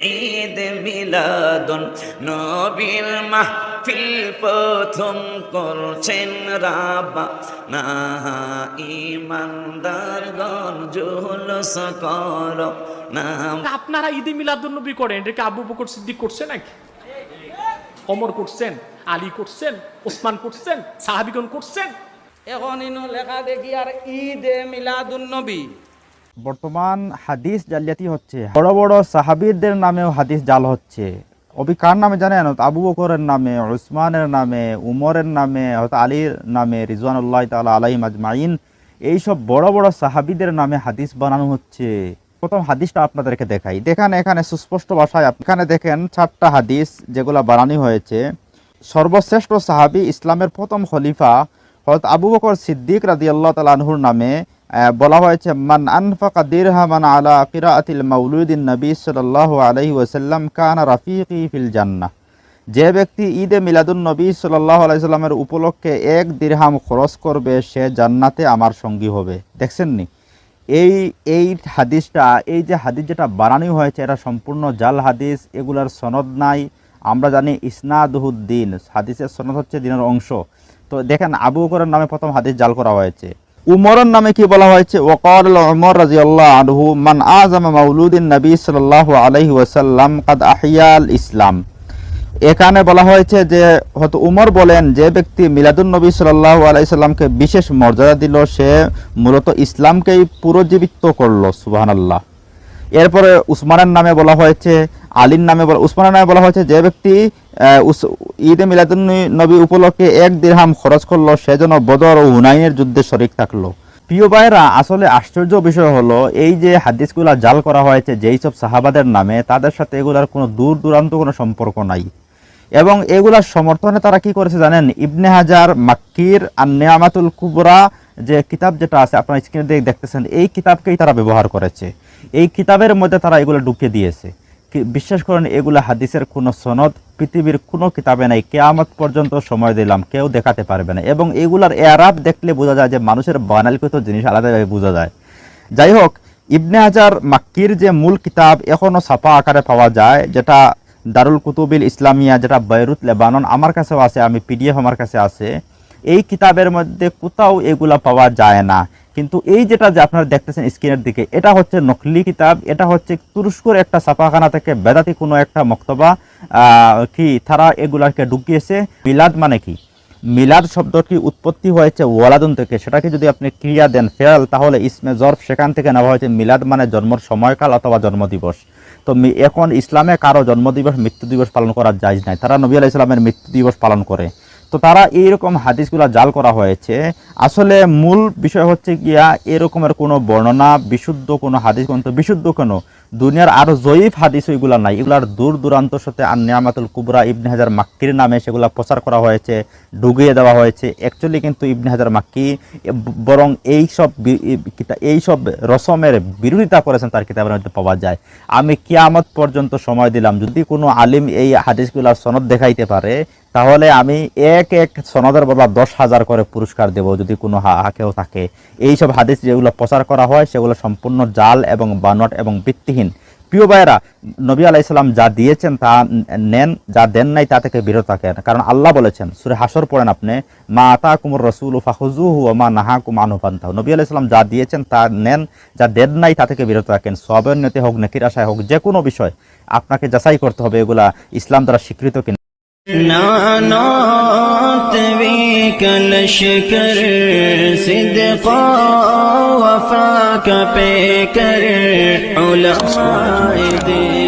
ঈদ মিলাদুন নবীর মাহফিল প্রথম করছেন রাবা না ইমানদারগণ জুলুস কর। না আপনারা ঈদে মিলাদুন্নবী করেন এটাকে আবু বকর সিদ্দিক করছে নাকি? অমর করছেন আলী করছেন ওসমান করছেন সাহাবিগণ করছেন? এখন ইনো লেখা দেখি আর ঈদে মিলাদুন নবী। বর্তমান হাদিস জালিয়াতি হচ্ছে। বড় বড় সাহাবীদের নামেও হাদিস জাল হচ্ছে। অবি কার নামে জানেন? আবু বকরের নামে, উসমানের নামে, উমরের নামে, হয়তো আলীর নামে, রিজওয়ানুল্লাহ তালা আলাইম আজমাইন এইসব বড় বড় সাহাবিদের নামে হাদিস বানানো হচ্ছে। প্রথম হাদিসটা আপনাদেরকে দেখাই। দেখেন এখানে সুস্পষ্ট ভাষায় এখানে দেখেন চারটা হাদিস যেগুলো বানানো হয়েছে। সর্বশ্রেষ্ঠ সাহাবী ইসলামের প্রথম খলিফা হয়তো আবু বকর সিদ্দিক রাদি আল্লাহ তালাহুর নামে বলা হয়েছে, মান আনফাকা দিরহামান আলা কিরাআতিল মাউলুদিন নবী সাল্লাল্লাহু আলাইহি ওয়াসাল্লাম কানা রাফিকি ফিল জান্নাহ। যে ব্যক্তি ঈদে মিলাদুন নবী সাল্লাল্লাহু আলাইহি সাল্লামের উপলক্ষে এক দিরহাম খরচ করবে, সে জান্নাতে আমার সঙ্গী হবে। দেখছেন নি? এই এই হাদিসটা, এই যে হাদিস যেটা বানানো হয়েছে, এটা সম্পূর্ণ জাল হাদিস, এগুলার সনদ নাই। আমরা জানি ইসনাদুদ্দিন হাদিসের সনদ হচ্ছে দিনের অংশ। তো দেখেন, আবু বকরের নামে প্রথম হাদিস জাল করা হয়েছে। উমরের নামে কি বলা হয়েছে? ওকাল উমর রাদিয়াল্লাহু আনহু, মান আজম মাউলুদিন নবী সাল্লাহ আলাইহি ওয়াসাল্লাম কাদ আহিয়াল ইসলাম এখানে বলা হয়েছে যে, হয়তো উমর বলেন যে ব্যক্তি মিলাদুল নবী সাল্লাহ আলাইসাল্লামকে বিশেষ মর্যাদা দিল, সে মূলত ইসলামকেই পুরোজীবিত করল, সুবহানাল্লাহ। এরপরে উসমানের নামে বলা হয়েছে, আলীর নামে বলা, উসমানের নামে বলা হয়েছে যে ব্যক্তি ঈদে মিলাদুন নবী উপলক্ষে এক দিরহাম খরচ করল সেজন্য বদর ও হুনাইনের যুদ্ধে শরিক থাকল। প্রিয় ভাইরা আসলে আশ্চর্য বিষয় হলো, এই যে হাদিসগুলা জাল করা হয়েছে, যেই সব সাহাবাদের নামে, তাদের সাথে এগুলার কোনো দূর দূরান্ত কোনো সম্পর্ক নাই। এবং এগুলার সমর্থনে তারা কি করেছে জানেন? ইবনে হাজার মাক্কির আর নেয়ামাতুল কুবরা যে কিতাব যেটা আছে, আপনার স্ক্রিনে দেখতেছেন, এই কিতাবকেই তারা ব্যবহার করেছে। এই কিতাবের মধ্যে তারা এগুলো ঢুকিয়ে দিয়েছে। বিশ্বাস করেন, এগুলা হাদিসের কোনো সনদ, পৃথিবীর কোনো কিতাবে নাই। কেয়ামত পর্যন্ত সময় দিলাম, কেউ দেখাতে পারবে না। এবং এগুলার এরাব দেখলে বোঝা যায় যে মানুষের বানালিকৃত জিনিস আলাদাভাবে বোঝা যায়। যাই হোক, ইবনে হাজার মাক্কির যে মূল কিতাব এখনও ছাপা আকারে পাওয়া যায়, যেটা দারুল কুতুবিল ইসলামিয়া, যেটা বৈরুত লেবানন, আমার কাছেও আছে, আমি পিডিএফ আমার কাছে আছে। এই কিতাবের মধ্যে কোথাও এগুলা পাওয়া যায় না। কিন্তু এই যেটা যে আপনারা দেখতেছেন স্ক্রিনের দিকে, এটা হচ্ছে নকলি কিতাব, এটা হচ্ছে তুরস্কর একটা ছাপাখানা থেকে বেদাতি কোনো একটা মক্তবা কি তারা এগুলাকে ঢুকিয়েছে। মিলাদ মানে কি? মিলাদ শব্দটি উৎপত্তি হয়েছে ওয়ালাদুন থেকে। সেটাকে যদি আপনি ক্রিয়া দেন ফেরাল তাহলে ইসমে জর্ফ সেখান থেকে নেওয়া হয়েছে। মিলাদ মানে জন্মর সময়কাল অথবা জন্মদিবস। তো এখন ইসলামে কারও জন্মদিবস মৃত্যু দিবস পালন করার যায় নাই। তারা নবী আলাহ ইসলামের মৃত্যু দিবস পালন করে। তো তারা এইরকম হাদিসগুলো জাল করা হয়েছে। আসলে মূল বিষয় হচ্ছে গিয়া এরকমের কোনো বর্ণনা, বিশুদ্ধ কোনো হাদিস গ্রন্থ, বিশুদ্ধ কোনো দুনিয়ার আরও জয়ীফ হাদিস ওইগুলা নাই। এগুলার দূর দূরান্তর সাথে আর নিয়ামাতুল কুবরা ইবনে হাজার মাক্কির নামে সেগুলা প্রচার করা হয়েছে ডুগিয়ে দেওয়া হয়েছে। অ্যাকচুয়ালি কিন্তু ইবনে হাজার মাক্কি বরং এই সব এই সব রসমের বিরোধিতা করেছেন তার কিতাবের মধ্যে পাওয়া যায়। আমি কিয়ামত পর্যন্ত সময় দিলাম। যদি কোনো আলিম এই হাদিসগুলার সনদ দেখাইতে পারে তাহলে আমি এক এক সনদের বদলা দশ হাজার করে পুরস্কার দেব যদি কোনো হাকেও থাকে। এইসব হাদিস যেগুলো প্রচার করা হয়, সেগুলো সম্পূর্ণ জাল এবং বানট এবং ভিত্তিহীন। প্রিয় ভাইয়েরা, নবী আলাইসাল্লাম যা দিয়েছেন তা নেন, যা দেন নাই তা থেকে বিরত থাকেন। কারণ আল্লাহ বলেছেন, সুরে হাসর পড়েন আপনি, মা আতা কুমুর রসুল ফাহুজুহু ও মা নাহা কুমানু পান্তাহ নবী আলাইসাল্লাম যা দিয়েছেন তা নেন, যা দেন নাই তা থেকে বিরত থাকেন। সবেন্যতে হোক, নেকির আশায় হোক, যে কোনো বিষয় আপনাকে যাচাই করতে হবে এগুলা ইসলাম দ্বারা স্বীকৃত কিনা। نانات وی کلش کر صدقا وفا کا پے کر علماء دے